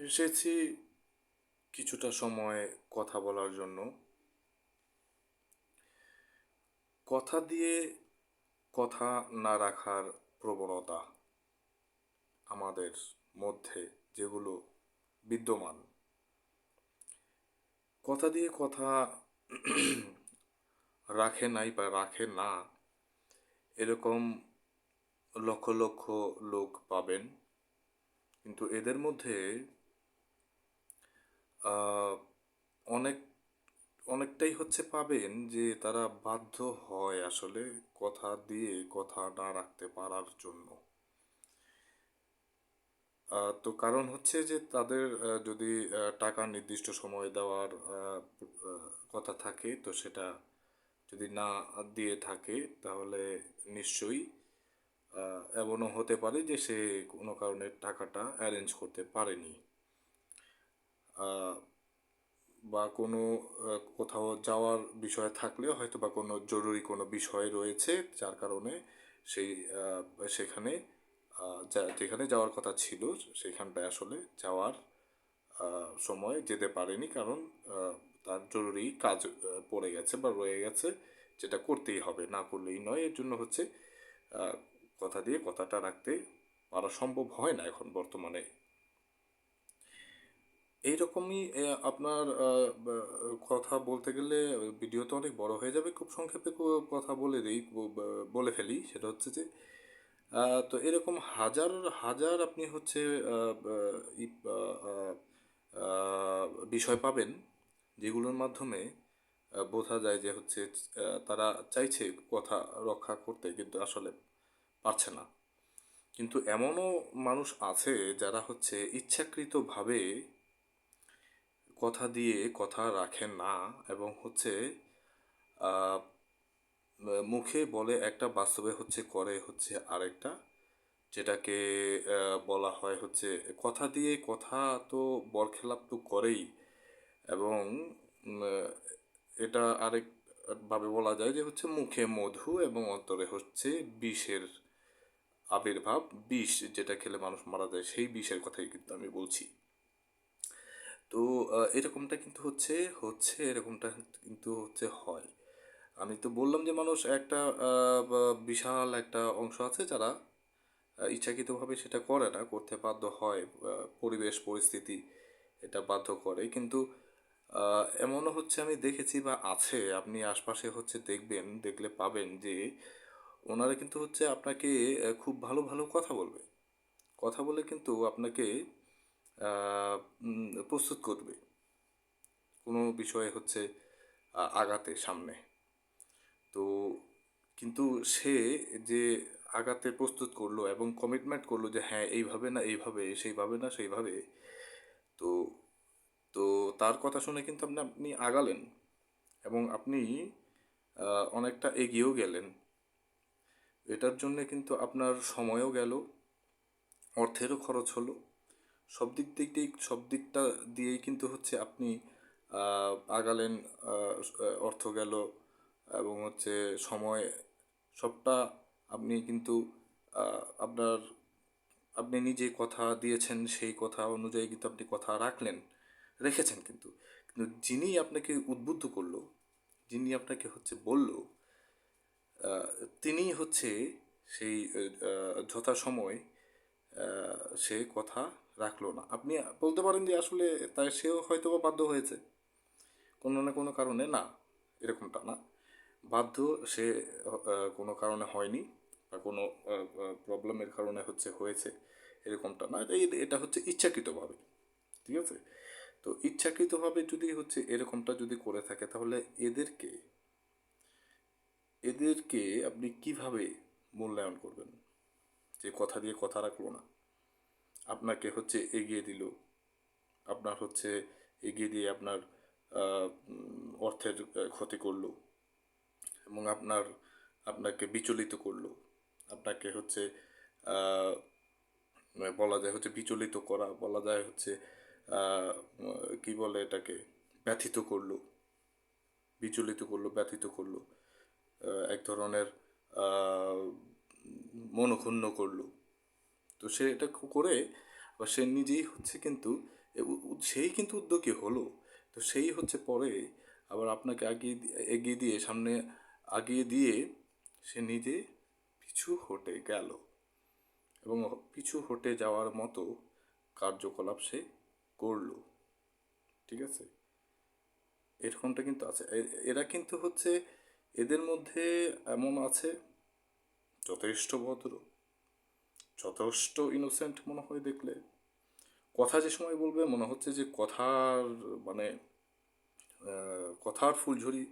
এসেছি কিছুটা সময় কথা বলার জন্য। কথা দিয়ে কথা না রাখার প্রবণতা আমাদের মধ্যে যেগুলো বিদ্যমান। কথা দিয়ে কথা রাখে নাই বা রাখে না, এরকম লক্ষ লক্ষ লোক পাবেন। কিন্তু এদের মধ্যে অনেক, অনেকটাই হচ্ছে পাবেন যে তারা বাধ্য হয় আসলে কথা দিয়ে কথা না রাখতে পারার জন্য। তো কারণ হচ্ছে যে তাদের যদি টাকা নির্দিষ্ট সময় দেওয়ার কথা থাকে, তো সেটা যদি না দিয়ে থাকে, তাহলে নিশ্চয়ই এমনও হতে পারে যে সে কোনো কারণে টাকাটা অ্যারেঞ্জ করতে পারেনি। বা কোনো কোথাও যাওয়ার বিষয় থাকলে হয়তো বা কোনো জরুরি কোনো বিষয় রয়েছে, যার কারণে সেই সেখানে যেখানে যাওয়ার কথা ছিল, সেখানটায় আসলে যাওয়ার সময় যেতে পারেনি কারণ তার জরুরি কাজ পড়ে গেছে বা রয়ে গেছে, যেটা করতেই হবে, না করলেই নয়। এর জন্য হচ্ছে কথা দিয়ে কথাটা রাখতে পারা সম্ভব হয় না এখন বর্তমানে। এইরকমই আপনার কথা বলতে গেলে ভিডিও তো অনেক বড় হয়ে যাবে। খুব সংক্ষেপে কথা বলে দিই বলে ফেলি। সেটা হচ্ছে যে তো এরকম হাজার হাজার আপনি হচ্ছে বিষয় পাবেন, যেগুলোর মাধ্যমে বোঝা যায় যে হচ্ছে তারা চাইছে কথা রক্ষা করতে, কিন্তু আসলে পারছে না। কিন্তু এমনও মানুষ আছে যারা হচ্ছে ইচ্ছাকৃতভাবে কথা দিয়ে কথা রাখে না এবং হচ্ছে মুখে বলে একটা, বাস্তবে হচ্ছে করে হচ্ছে আরেকটা, যেটাকে বলা হয় হচ্ছে কথা দিয়ে কথা তো বরখেলাপ তো করেই এবং এটা আরেক ভাবে বলা যায় যে হচ্ছে মুখে মধু এবং অন্তরে হচ্ছে বিষের আবির্ভাব, বিষ যেটা খেলে মানুষ মারা যায়, সেই বিষের কথাই কিন্তু আমি বলছি। তো এরকমটা কিন্তু হচ্ছে হচ্ছে এরকমটা কিন্তু হচ্ছে হয়। আমি তো বললাম যে মানুষ একটা বিশাল একটা অংশ আছে যারা ইচ্ছাকৃতভাবে সেটা করে না, করতে বাধ্য হয় পরিবেশ, পরিস্থিতি এটা বাধ্য করে। কিন্তু এমনও হচ্ছে আমি দেখেছি বা আছে, আপনি আশপাশে হচ্ছে দেখবেন, দেখলে পাবেন যে ওনারা কিন্তু হচ্ছে আপনাকে খুব ভালো ভালো কথা বলবে। কথা বলে কিন্তু আপনাকে প্রস্তুত করবে। কোনো বিষয়ে হচ্ছে আগাতে সামনে। তো কিন্তু সে যে আগাতে প্রস্তুত করল এবং কমিটমেন্ট করল যে হ্যাঁ এইভাবে না, এইভাবে, সেইভাবে না, সেইভাবে। তো তো তার কথা শুনে কিন্তু আপনি আপনি আগালেন এবং আপনি অনেকটা এগিয়েও গেলেন। এটার জন্যে কিন্তু আপনার সময়ও গেল, অর্থেরও খরচ হলো। সব দিক দিক সব দিকটা দিয়েই কিন্তু হচ্ছে আপনি আগালেন অর্থ গেল এবং হচ্ছে সময়, সবটা আপনি কিন্তু আপনার, আপনি নিজে কথা দিয়েছেন, সেই কথা অনুযায়ী কিন্তু আপনি কথা রাখলেন, রেখেছেন কিন্তু। কিন্তু যিনি আপনাকে উদ্বুদ্ধ করল, যিনি আপনাকে হচ্ছে বলল তিনি হচ্ছে সেই যথাসময় সে কথা রাখল না। আপনি বলতে পারেন যে আসলে তাই সেও হয়তো বা বাধ্য হয়েছে। কোনো না কোনো কারণে না, এরকমটা না। বাধ্য সে কোনো কারণে হয়নি বা কোনো প্রবলেমের কারণে হচ্ছে হয়েছে, এরকমটা না। এটা হচ্ছে ইচ্ছাকৃতভাবে, ঠিক আছে? তো ইচ্ছাকৃতভাবে যদি হচ্ছে এরকমটা যদি করে থাকে, তাহলে এদেরকে এদেরকে আপনি কীভাবে মূল্যায়ন করবেন? যে কথা দিয়ে কথা রাখল না। আপনাকে হচ্ছে এগিয়ে দিল। আপনার হচ্ছে এগিয়ে দিয়ে আপনার অর্থের ক্ষতি করল এবং আপনার, আপনাকে বিচলিত করল। আপনাকে হচ্ছে বলা যায় হচ্ছে বিচলিত করা, বলা যায় হচ্ছে কি বলে এটাকে, ব্যথিত করল। বিচলিত করল, ব্যথিত করল। এক ধরনের মনক্ষুণ্ণ করল। তো সে এটা করে বা সে নিজেই হচ্ছে কিন্তু সেই কিন্তু উদ্যোগী হলো। তো সেই হচ্ছে পরে আবার আপনাকে আগিয়ে এগিয়ে দিয়ে, সামনে আগিয়ে দিয়ে সে নিজে পিছু হটে গেল। এবং পিছু হটে যাওয়ার মতো কার্যকলাপ সে করল। ঠিক আছে? এরকমটা কিন্তু আছে। এরা কিন্তু হচ্ছে এদের মধ্যে এমন আছে, যথেষ্ট ভদ্র যথেষ্ট ইনোসেন্ট মনে হয় দেখলে। কথা যে সময় বলবে, মনে হচ্ছে যে কথার মানে কথার ফুলঝুরি,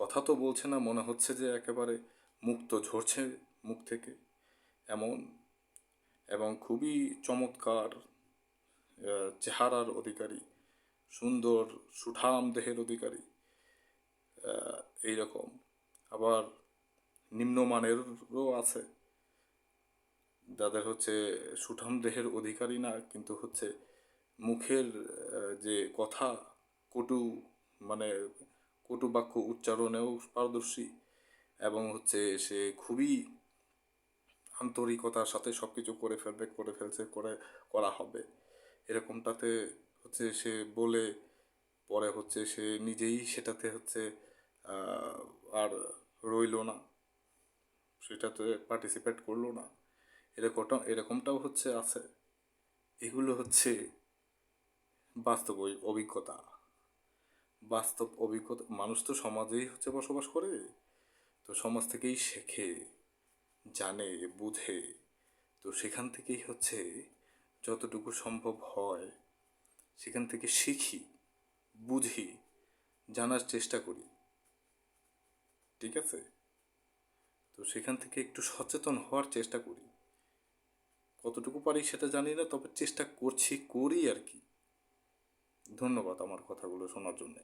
কথা তো বলছে না, মনে হচ্ছে যে একেবারে মুক্ত ঝরছে মুখ থেকে এমন এবং খুবই চমৎকার চেহারার অধিকারী, সুন্দর, সুঠাম দেহের অধিকারী এইরকম। আবার নিম্নমানেরও আছে। যাদের হচ্ছে সুঠাম দেহের অধিকারী না, কিন্তু হচ্ছে মুখের যে কথা, কটু মানে কটু বাক্য উচ্চারণেও পারদর্শী এবং হচ্ছে সে খুবই আন্তরিকতার সাথে সব কিছু করে ফেলবে, করে ফেলছে, করে করা হবে। এরকমটাতে হচ্ছে সে বলে, পরে হচ্ছে সে নিজেই সেটাতে হচ্ছে আর রইল না। সেটাতে পার্টিসিপেট করল না। এরকমটা, এরকমটাও হচ্ছে, আছে। এগুলো হচ্ছে বাস্তব অভিজ্ঞতা। বাস্তব অভিজ্ঞতা, মানুষ তো সমাজেই হচ্ছে বসবাস করে। তো সমাজ থেকেই শেখে, জানে, বুঝে। তো সেখান থেকেই হচ্ছে যতটুকু সম্ভব হয়, সেখান থেকে শিখি, বুঝি, জানার চেষ্টা করি। ঠিক আছে? তো সেখান থেকে একটু সচেতন হওয়ার চেষ্টা করি। কতটুকু পারি সেটা জানি না, তবে চেষ্টা করছি, করি আর কি। ধন্যবাদ আমার কথাগুলো শোনার জন্যে।